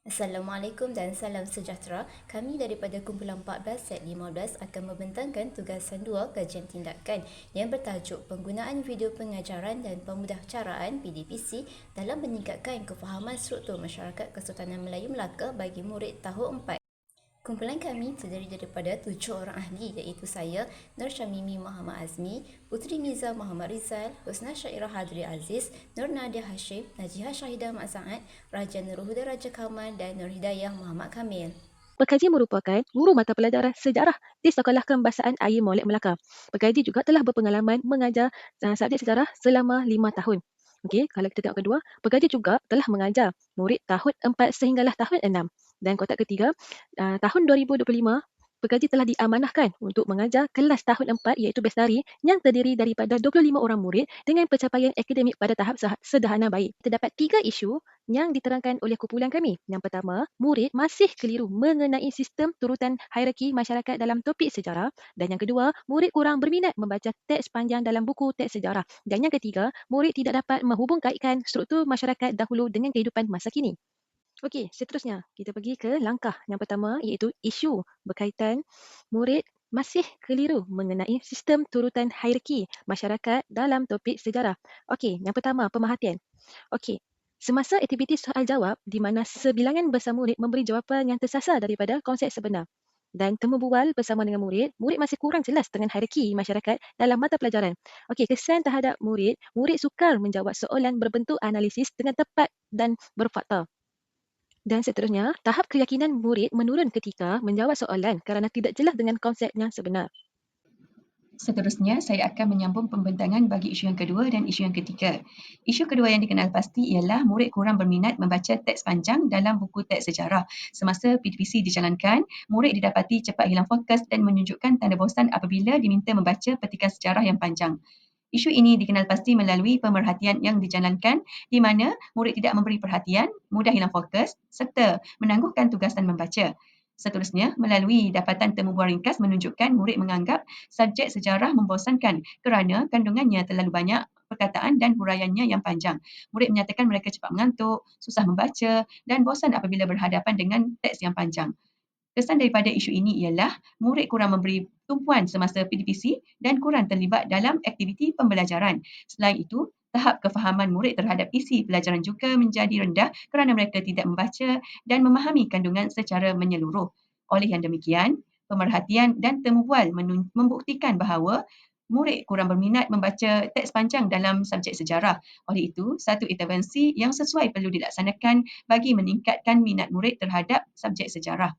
Assalamualaikum dan salam sejahtera. Kami daripada kumpulan 14 set 15 akan membentangkan tugasan 2 kajian tindakan yang bertajuk penggunaan video pengajaran dan pemudahcaraan PDPC dalam meningkatkan kefahaman struktur masyarakat Kesultanan Melayu Melaka bagi murid tahun 4. Kumpulan kami terdiri daripada tujuh orang ahli iaitu saya, Nur Syamimi Muhammad Azmi, Putri Miza Muhammad Rizal, Husna Syairah Hadri Aziz, Nur Nadia Hashim, Najihah Syahidah Mak Sa'ad, Raja Nur Huda Raja Kamal dan Nur Hidayah Muhammad Kamil. Pekaji merupakan guru mata pelajaran sejarah di Sekolah Kembasaan Air Molek Melaka. Pekaji juga telah berpengalaman mengajar uh, subjek sejarah selama lima tahun. Okey, kalau kita tengok kedua, pekaji juga telah mengajar murid tahun 4 sehinggalah tahun 6. Dan kotak ketiga, uh, tahun 2025, pekaji telah diamanahkan untuk mengajar kelas tahun 4 iaitu bestari yang terdiri daripada 25 orang murid dengan pencapaian akademik pada tahap sederhana baik. Terdapat tiga isu yang diterangkan oleh kumpulan kami. Yang pertama, murid masih keliru mengenai sistem turutan hierarki masyarakat dalam topik sejarah. Dan yang kedua, murid kurang berminat membaca teks panjang dalam buku teks sejarah. Dan yang ketiga, murid tidak dapat menghubungkaitkan struktur masyarakat dahulu dengan kehidupan masa kini. Okey, seterusnya kita pergi ke langkah yang pertama iaitu isu berkaitan murid masih keliru mengenai sistem turutan hierarki masyarakat dalam topik sejarah. Okey, yang pertama pemerhatian. Okey, semasa aktiviti soal jawab di mana sebilangan besar murid memberi jawapan yang tersasar daripada konsep sebenar dan temu bual bersama dengan murid, murid masih kurang jelas dengan hierarki masyarakat dalam mata pelajaran. Okey, kesan terhadap murid, murid sukar menjawab soalan berbentuk analisis dengan tepat dan berfakta. Dan seterusnya, tahap keyakinan murid menurun ketika menjawab soalan kerana tidak jelas dengan konsep yang sebenar. Seterusnya, saya akan menyambung pembentangan bagi isu yang kedua dan isu yang ketiga. Isu kedua yang dikenal pasti ialah murid kurang berminat membaca teks panjang dalam buku teks sejarah. Semasa PDPC dijalankan, murid didapati cepat hilang fokus dan menunjukkan tanda bosan apabila diminta membaca petikan sejarah yang panjang. Isu ini dikenal pasti melalui pemerhatian yang dijalankan di mana murid tidak memberi perhatian, mudah hilang fokus serta menangguhkan tugasan membaca. Seterusnya, melalui dapatan temu bual ringkas menunjukkan murid menganggap subjek sejarah membosankan kerana kandungannya terlalu banyak perkataan dan huraiannya yang panjang. Murid menyatakan mereka cepat mengantuk, susah membaca dan bosan apabila berhadapan dengan teks yang panjang. Kesan daripada isu ini ialah murid kurang memberi tumpuan semasa PDPC dan kurang terlibat dalam aktiviti pembelajaran. Selain itu, tahap kefahaman murid terhadap isi pelajaran juga menjadi rendah kerana mereka tidak membaca dan memahami kandungan secara menyeluruh. Oleh yang demikian, pemerhatian dan temu bual membuktikan bahawa murid kurang berminat membaca teks panjang dalam subjek sejarah. Oleh itu, satu intervensi yang sesuai perlu dilaksanakan bagi meningkatkan minat murid terhadap subjek sejarah.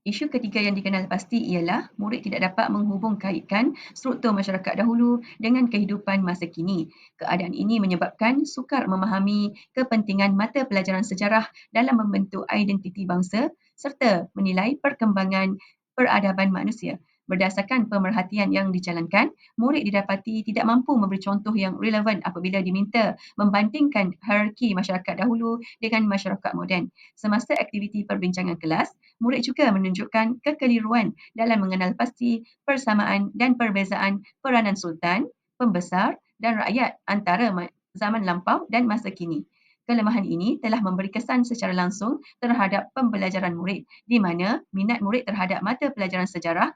Isu ketiga yang dikenal pasti ialah murid tidak dapat menghubungkaitkan struktur masyarakat dahulu dengan kehidupan masa kini. Keadaan ini menyebabkan sukar memahami kepentingan mata pelajaran sejarah dalam membentuk identiti bangsa serta menilai perkembangan peradaban manusia. Berdasarkan pemerhatian yang dijalankan, murid didapati tidak mampu memberi contoh yang relevan apabila diminta membandingkan hierarki masyarakat dahulu dengan masyarakat moden. Semasa aktiviti perbincangan kelas, murid juga menunjukkan kekeliruan dalam mengenal pasti persamaan dan perbezaan peranan sultan, pembesar dan rakyat antara zaman lampau dan masa kini kelemahan ini telah memberi kesan secara langsung terhadap pembelajaran murid di mana minat murid terhadap mata pelajaran sejarah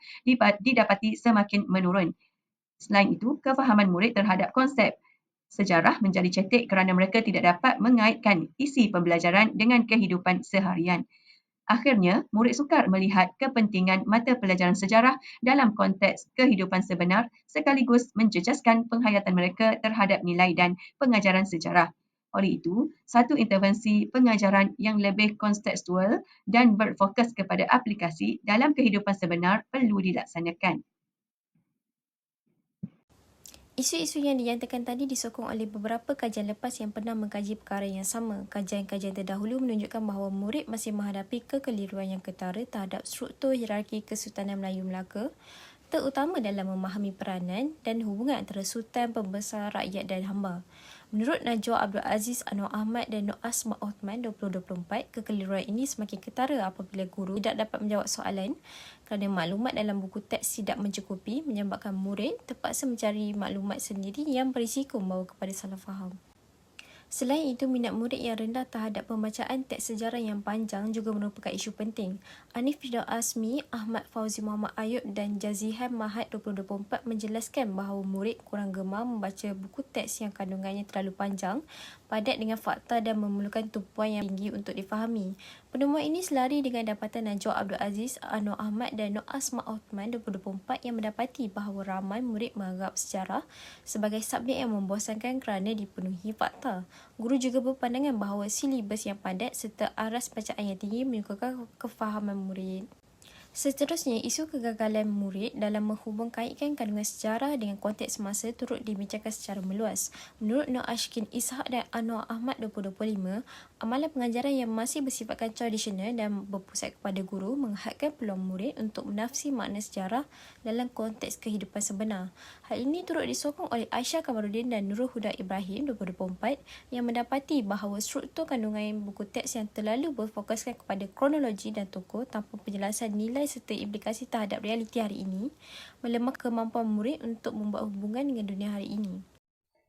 didapati semakin menurun. Selain itu, kefahaman murid terhadap konsep sejarah menjadi cetek kerana mereka tidak dapat mengaitkan isi pembelajaran dengan kehidupan seharian. Akhirnya, murid sukar melihat kepentingan mata pelajaran sejarah dalam konteks kehidupan sebenar sekaligus menjejaskan penghayatan mereka terhadap nilai dan pengajaran sejarah. Oleh itu, satu intervensi pengajaran yang lebih kontekstual dan berfokus kepada aplikasi dalam kehidupan sebenar perlu dilaksanakan. Isu-isu yang dinyatakan tadi disokong oleh beberapa kajian lepas yang pernah mengkaji perkara yang sama. Kajian-kajian terdahulu menunjukkan bahawa murid masih menghadapi kekeliruan yang ketara terhadap struktur hierarki Kesultanan Melayu Melaka, terutama dalam memahami peranan dan hubungan antara sultan, pembesar, rakyat dan hamba. Menurut Najwa Abdul Aziz Anwar Ahmad dan Nur Asma Othman 2024, kekeliruan ini semakin ketara apabila guru tidak dapat menjawab soalan kerana maklumat dalam buku teks tidak mencukupi menyebabkan murid terpaksa mencari maklumat sendiri yang berisiko membawa kepada salah faham. Selain itu, minat murid yang rendah terhadap pembacaan teks sejarah yang panjang juga merupakan isu penting. Anif Fidal Asmi, Ahmad Fauzi Muhammad Ayub dan Jazihan Mahat 2024 menjelaskan bahawa murid kurang gemar membaca buku teks yang kandungannya terlalu panjang, padat dengan fakta dan memerlukan tumpuan yang tinggi untuk difahami. Penemuan ini selari dengan dapatan Najwa Abdul Aziz, Anwar Ahmad dan Nur Asma Othman 2024 yang mendapati bahawa ramai murid menganggap sejarah sebagai subjek yang membosankan kerana dipenuhi fakta. Guru juga berpandangan bahawa silibus yang padat serta aras bacaan yang tinggi menyukarkan kefahaman murid. Seterusnya, isu kegagalan murid dalam menghubung kaitkan kandungan sejarah dengan konteks masa turut dibincangkan secara meluas. Menurut Nur Ashkin Ishak dan Anwar Ahmad 2025, amalan pengajaran yang masih bersifatkan tradisional dan berpusat kepada guru menghadkan peluang murid untuk menafsir makna sejarah dalam konteks kehidupan sebenar. Hal ini turut disokong oleh Aisyah Kamarudin dan Nurul Huda Ibrahim 2024 yang mendapati bahawa struktur kandungan buku teks yang terlalu berfokuskan kepada kronologi dan tokoh tanpa penjelasan nilai serta implikasi terhadap realiti hari ini melemah kemampuan murid untuk membuat hubungan dengan dunia hari ini.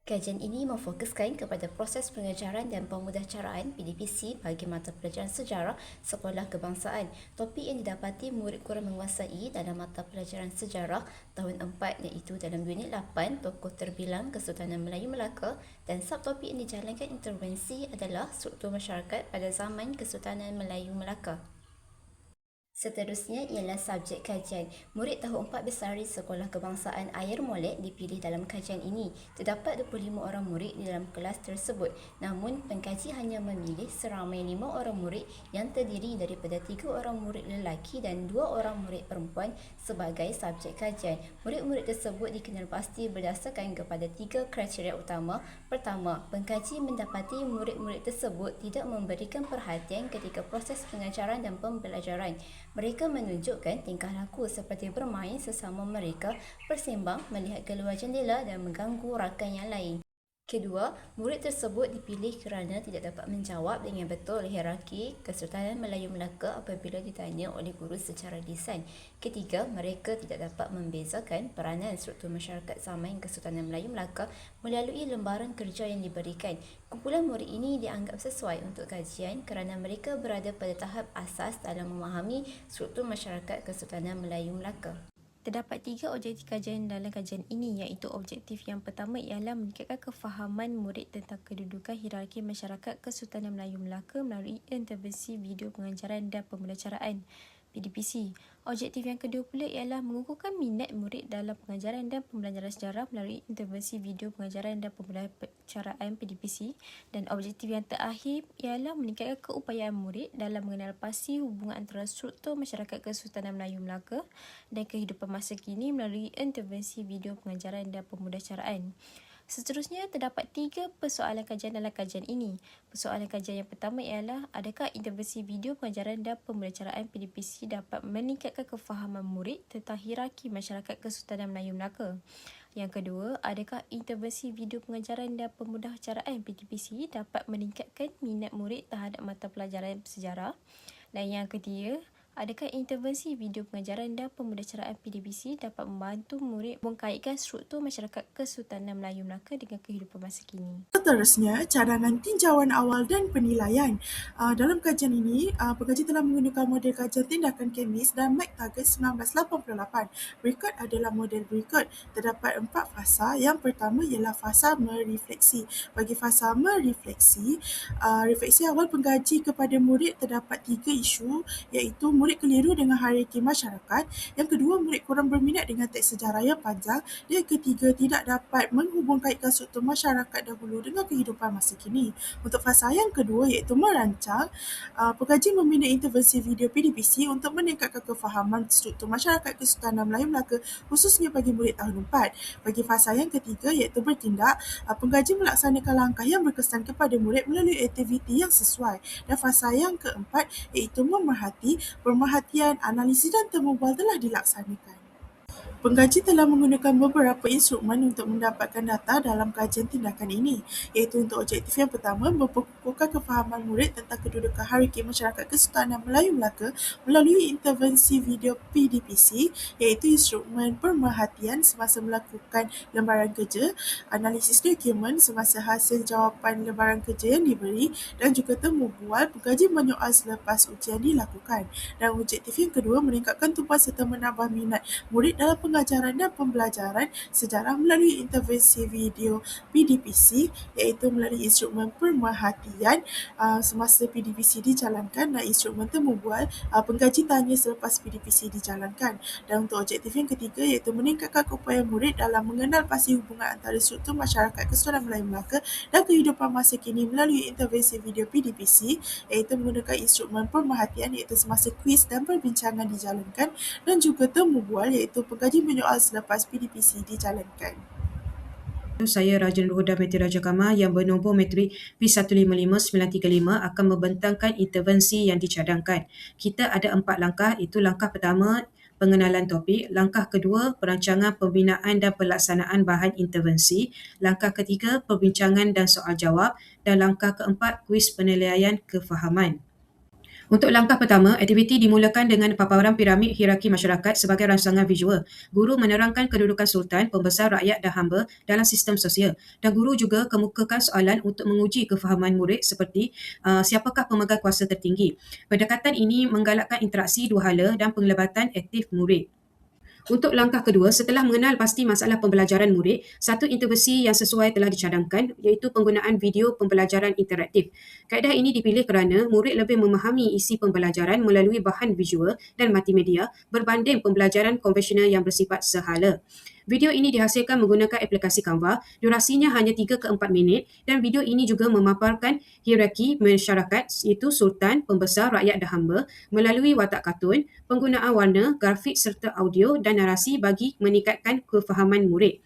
Kajian ini memfokuskan kepada proses pengajaran dan pemudahcaraan PDPC bagi mata pelajaran sejarah sekolah kebangsaan. Topik yang didapati murid kurang menguasai dalam mata pelajaran sejarah tahun 4 iaitu dalam unit 8 tokoh terbilang Kesultanan Melayu Melaka dan subtopik yang dijalankan intervensi adalah struktur masyarakat pada zaman Kesultanan Melayu Melaka. Seterusnya ialah subjek kajian. Murid tahun 4 besari Sekolah Kebangsaan Ayer Molek dipilih dalam kajian ini. Terdapat 25 orang murid di dalam kelas tersebut. Namun, pengkaji hanya memilih seramai 5 orang murid yang terdiri daripada 3 orang murid lelaki dan 2 orang murid perempuan sebagai subjek kajian. Murid-murid tersebut dikenal pasti berdasarkan kepada tiga kriteria utama. Pertama, pengkaji mendapati murid-murid tersebut tidak memberikan perhatian ketika proses pengajaran dan pembelajaran. Mereka menunjukkan tingkah laku seperti bermain sesama mereka, bersembang, melihat keluar jendela dan mengganggu rakan yang lain. Kedua, murid tersebut dipilih kerana tidak dapat menjawab dengan betul hierarki Kesultanan Melayu Melaka apabila ditanya oleh guru secara lisan. Ketiga, mereka tidak dapat membezakan peranan struktur masyarakat zaman Kesultanan Melayu Melaka melalui lembaran kerja yang diberikan. Kumpulan murid ini dianggap sesuai untuk kajian kerana mereka berada pada tahap asas dalam memahami struktur masyarakat Kesultanan Melayu Melaka. Terdapat tiga objektif kajian dalam kajian ini iaitu objektif yang pertama ialah meningkatkan kefahaman murid tentang kedudukan hierarki masyarakat Kesultanan Melayu Melaka melalui intervensi video pengajaran dan pembelajaran. PDPC. Objektif yang kedua pula ialah mengukuhkan minat murid dalam pengajaran dan pembelajaran sejarah melalui intervensi video pengajaran dan pembelajaran PDPC. Dan objektif yang terakhir ialah meningkatkan keupayaan murid dalam mengenal pasti hubungan antara struktur masyarakat Kesultanan Melayu Melaka dan kehidupan masa kini melalui intervensi video pengajaran dan pembelajaran. Seterusnya, terdapat tiga persoalan kajian dalam kajian ini. Persoalan kajian yang pertama ialah adakah intervensi video pengajaran dan pembelajaran PDPC dapat meningkatkan kefahaman murid tentang hierarki masyarakat Kesultanan Melayu Melaka? Yang kedua, adakah intervensi video pengajaran dan pembelajaran PDPC dapat meningkatkan minat murid terhadap mata pelajaran sejarah? Dan yang ketiga, Adakah intervensi video pengajaran dan pembelajaran PDBC dapat membantu murid mengkaitkan struktur masyarakat Kesultanan Melayu Melaka dengan kehidupan masa kini? Seterusnya, cadangan tinjauan awal dan penilaian. Uh, dalam kajian ini, uh, telah menggunakan model kajian tindakan kemis dan MAC Target 1988. Berikut adalah model berikut. Terdapat empat fasa. Yang pertama ialah fasa merefleksi. Bagi fasa merefleksi, uh, refleksi awal pengkaji kepada murid terdapat tiga isu iaitu murid keliru dengan hierarki masyarakat. Yang kedua, murid kurang berminat dengan teks sejarah yang panjang. Dan yang ketiga, tidak dapat menghubungkaitkan struktur masyarakat dahulu dengan kehidupan masa kini. Untuk fasa yang kedua iaitu merancang, uh, pengkaji meminta intervensi video PDPC untuk meningkatkan kefahaman struktur masyarakat Kesultanan Melayu Melaka khususnya bagi murid tahun 4. Bagi fasa yang ketiga iaitu bertindak, uh, pengkaji melaksanakan langkah yang berkesan kepada murid melalui aktiviti yang sesuai. Dan fasa yang keempat iaitu memerhati, pemerhatian, analisis dan temu telah dilaksanakan. Pengkaji telah menggunakan beberapa instrumen untuk mendapatkan data dalam kajian tindakan ini, iaitu untuk objektif yang pertama, memperkukuhkan kefahaman murid tentang kedudukan hierarki masyarakat Kesultanan Melayu Melaka melalui intervensi video PDPC, iaitu instrumen pemerhatian semasa melakukan lembaran kerja, analisis dokumen semasa hasil jawapan lembaran kerja yang diberi dan juga temu bual pengkaji menyoal selepas ujian dilakukan. Dan objektif yang kedua, meningkatkan tumpuan serta menambah minat murid dalam pengajaran dan pembelajaran sejarah melalui intervensi video PDPC iaitu melalui instrumen pemerhatian uh, semasa PDPC dijalankan dan instrumen temu bual uh, pengkaji tanya selepas PDPC dijalankan. Dan untuk objektif yang ketiga iaitu meningkatkan keupayaan murid dalam mengenal pasti hubungan antara struktur masyarakat Kesultanan Melayu Melaka dan kehidupan masa kini melalui intervensi video PDPC iaitu menggunakan instrumen pemerhatian iaitu semasa kuis dan perbincangan dijalankan dan juga temu bual iaitu pengkaji menyoal selepas PDPC dijalankan. Saya Raja Nur Metri Raja Kamar yang bernombor metrik P155935 akan membentangkan intervensi yang dicadangkan. Kita ada empat langkah, itu langkah pertama pengenalan topik, langkah kedua perancangan pembinaan dan pelaksanaan bahan intervensi, langkah ketiga perbincangan dan soal jawab dan langkah keempat kuis penilaian kefahaman. Untuk langkah pertama, aktiviti dimulakan dengan paparan piramid hierarki masyarakat sebagai rangsangan visual. Guru menerangkan kedudukan sultan, pembesar rakyat dan hamba dalam sistem sosial. Dan guru juga kemukakan soalan untuk menguji kefahaman murid seperti uh, siapakah pemegang kuasa tertinggi. Pendekatan ini menggalakkan interaksi dua hala dan penglibatan aktif murid. Untuk langkah kedua, setelah mengenal pasti masalah pembelajaran murid, satu intervensi yang sesuai telah dicadangkan iaitu penggunaan video pembelajaran interaktif. Kaedah ini dipilih kerana murid lebih memahami isi pembelajaran melalui bahan visual dan multimedia berbanding pembelajaran konvensional yang bersifat sehala. Video ini dihasilkan menggunakan aplikasi Canva, durasinya hanya 3 ke 4 minit dan video ini juga memaparkan hierarki masyarakat iaitu sultan, pembesar, rakyat dan hamba melalui watak kartun, penggunaan warna, grafik serta audio dan narasi bagi meningkatkan kefahaman murid.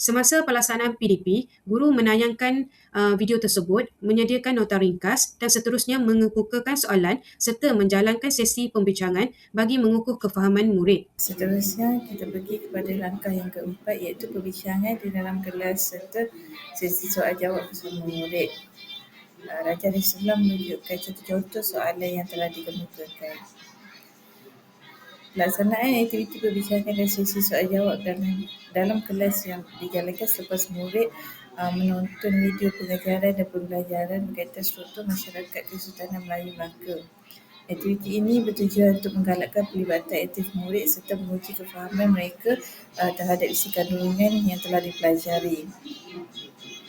Semasa pelaksanaan PDP, guru menayangkan uh, video tersebut, menyediakan nota ringkas dan seterusnya mengemukakan soalan serta menjalankan sesi pembincangan bagi mengukuh kefahaman murid. Seterusnya, kita pergi kepada langkah yang keempat iaitu perbincangan di dalam kelas serta sesi soal jawab bersama murid. Uh, Raja Islam menunjukkan contoh-contoh soalan yang telah dikemukakan. Pelaksanaan aktiviti perbincangan dan sesi soal jawab dalam dalam kelas yang dijalankan selepas murid uh, menonton video pengajaran dan pembelajaran berkaitan struktur masyarakat Kesultanan Melayu Melaka. Aktiviti ini bertujuan untuk menggalakkan pelibatan aktif murid serta menguji kefahaman mereka uh, terhadap isi kandungan yang telah dipelajari.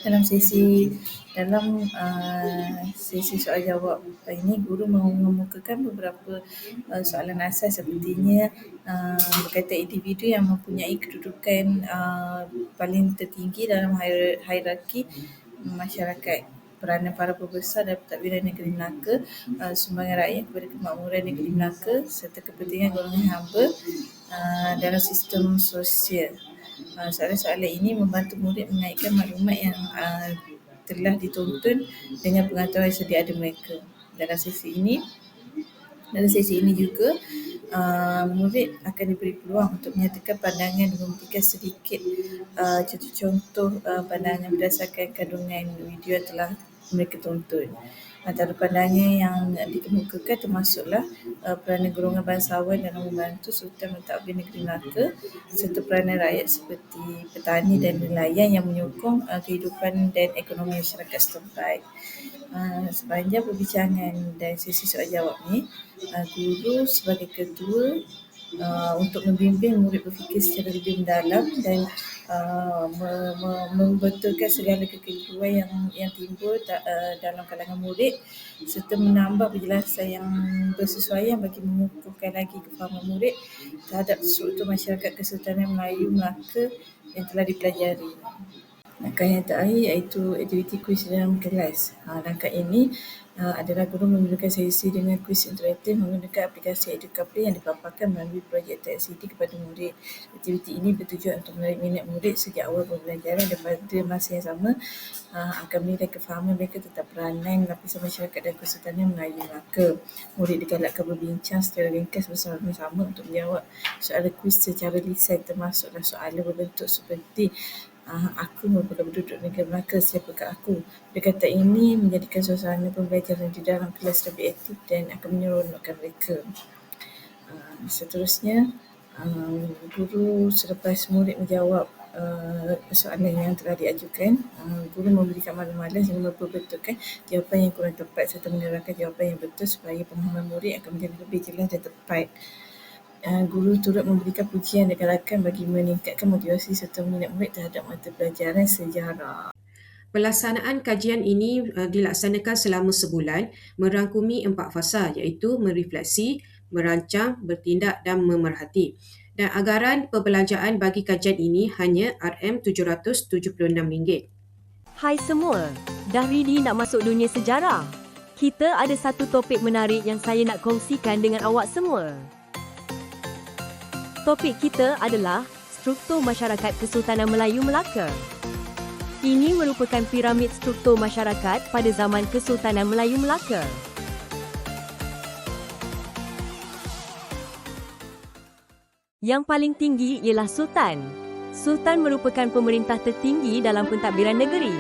Dalam sesi dalam uh, sesi soal jawab ini guru mengemukakan beberapa uh, soalan asas sepertinya uh, berkaitan individu yang mempunyai kedudukan uh, paling tertinggi dalam hierarki masyarakat peranan para pembesar dan pentadbiran negeri Melaka, uh, sumbangan rakyat kepada kemakmuran negeri Melaka serta kepentingan golongan hamba uh, dalam sistem sosial. Uh, soalan-soalan ini membantu murid mengaitkan maklumat yang uh, telah ditonton dengan pengetahuan sedia ada mereka. Dalam sesi ini, dalam sesi ini juga uh, murid akan diberi peluang untuk menyatakan pandangan dan memberikan sedikit uh, contoh-contoh uh, pandangan berdasarkan kandungan video yang telah mereka tonton. Antara pandangan yang dikemukakan termasuklah uh, peranan golongan bangsawan dalam membantu Sultan mentadbir negeri Melaka serta peranan rakyat seperti petani dan nelayan yang menyokong uh, kehidupan dan ekonomi masyarakat setempat. Uh, sepanjang perbincangan dan sesi soal jawab ni, uh, guru sebagai ketua uh, untuk membimbing murid berfikir secara lebih mendalam dan uh, me- me- membetulkan segala kekeliruan yang yang timbul ta- uh, dalam kalangan murid serta menambah penjelasan yang bersesuaian bagi mengukuhkan lagi kefahaman murid terhadap struktur masyarakat Kesultanan Melayu Melaka yang telah dipelajari. Langkah yang terakhir iaitu aktiviti kuis dalam kelas. Ha, langkah ini adalah guru memberikan sesi dengan kuis interaktif menggunakan aplikasi Educaply yang dipaparkan melalui projek TXCD kepada murid. Aktiviti ini bertujuan untuk menarik minat murid sejak awal pembelajaran dan pada masa yang sama uh, akan menilai kefahaman mereka tentang peranan lapisan masyarakat dan Kesultanan Melayu Melaka. Murid digalakkan berbincang secara ringkas bersama-sama untuk menjawab soalan kuis secara lisan termasuklah soalan berbentuk seperti uh, aku merupakan penduduk negara Melaka, siapakah aku? Perkataan ini menjadikan suasana pembelajaran di dalam kelas lebih aktif dan akan menyeronokkan mereka. Uh, seterusnya, uh, guru selepas murid menjawab uh, soalan yang telah diajukan, uh, guru memberikan malam-malam sehingga memperbetulkan jawapan yang kurang tepat serta menerangkan jawapan yang betul supaya pemahaman murid akan menjadi lebih jelas dan tepat. Uh, guru turut memberikan pujian dan galakan bagi meningkatkan motivasi serta minat murid terhadap mata pelajaran sejarah. Pelaksanaan kajian ini uh, dilaksanakan selama sebulan merangkumi empat fasa iaitu merefleksi, merancang, bertindak dan memerhati. Dan agaran perbelanjaan bagi kajian ini hanya RM776. Hai semua, dah ready nak masuk dunia sejarah? Kita ada satu topik menarik yang saya nak kongsikan dengan awak semua. Topik kita adalah struktur masyarakat Kesultanan Melayu Melaka. Ini merupakan piramid struktur masyarakat pada zaman Kesultanan Melayu Melaka. Yang paling tinggi ialah Sultan. Sultan merupakan pemerintah tertinggi dalam pentadbiran negeri.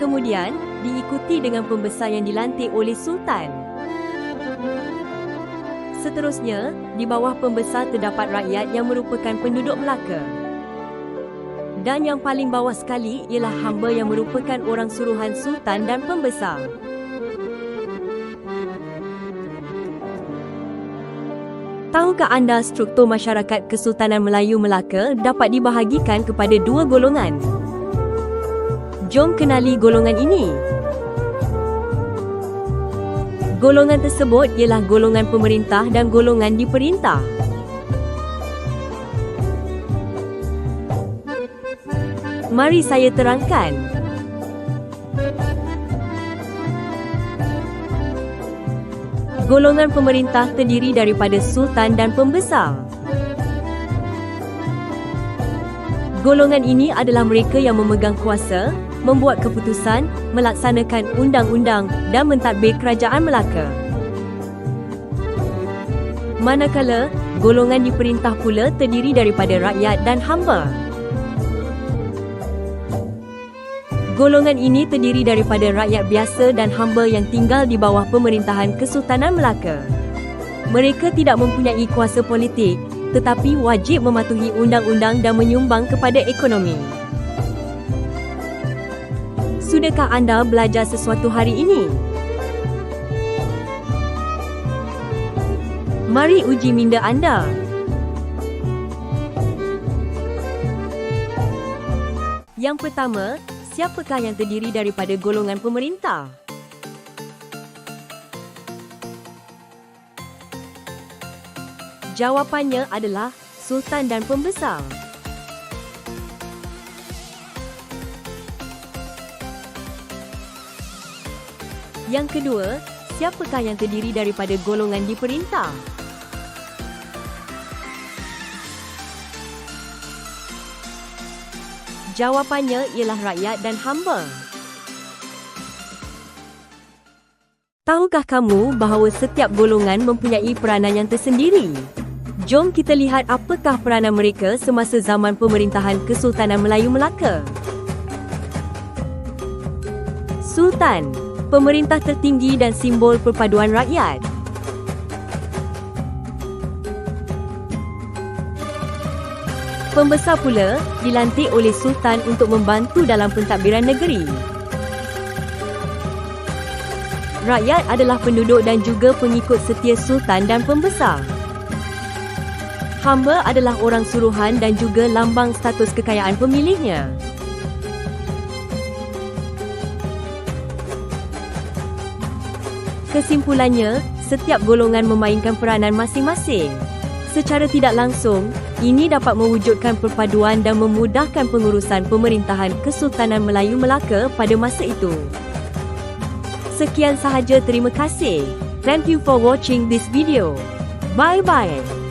Kemudian, diikuti dengan pembesar yang dilantik oleh Sultan. Seterusnya, di bawah pembesar terdapat rakyat yang merupakan penduduk Melaka. Dan yang paling bawah sekali ialah hamba yang merupakan orang suruhan sultan dan pembesar. Tahukah anda struktur masyarakat Kesultanan Melayu Melaka dapat dibahagikan kepada dua golongan? Jom kenali golongan ini. Golongan tersebut ialah golongan pemerintah dan golongan diperintah. Mari saya terangkan. Golongan pemerintah terdiri daripada sultan dan pembesar. Golongan ini adalah mereka yang memegang kuasa, membuat keputusan, melaksanakan undang-undang dan mentadbir kerajaan Melaka. Manakala, golongan diperintah pula terdiri daripada rakyat dan hamba. Golongan ini terdiri daripada rakyat biasa dan hamba yang tinggal di bawah pemerintahan Kesultanan Melaka. Mereka tidak mempunyai kuasa politik tetapi wajib mematuhi undang-undang dan menyumbang kepada ekonomi. Sudahkah anda belajar sesuatu hari ini? Mari uji minda anda. Yang pertama, siapakah yang terdiri daripada golongan pemerintah? Jawapannya adalah Sultan dan Pembesar. Yang kedua, siapakah yang terdiri daripada golongan diperintah? Jawapannya ialah rakyat dan hamba. Tahukah kamu bahawa setiap golongan mempunyai peranan yang tersendiri? Jom kita lihat apakah peranan mereka semasa zaman pemerintahan Kesultanan Melayu Melaka. Sultan pemerintah tertinggi dan simbol perpaduan rakyat. Pembesar pula dilantik oleh Sultan untuk membantu dalam pentadbiran negeri. Rakyat adalah penduduk dan juga pengikut setia Sultan dan Pembesar. Hamba adalah orang suruhan dan juga lambang status kekayaan pemilihnya. Kesimpulannya, setiap golongan memainkan peranan masing-masing. Secara tidak langsung, ini dapat mewujudkan perpaduan dan memudahkan pengurusan pemerintahan Kesultanan Melayu Melaka pada masa itu. Sekian sahaja terima kasih. Thank you for watching this video. Bye bye.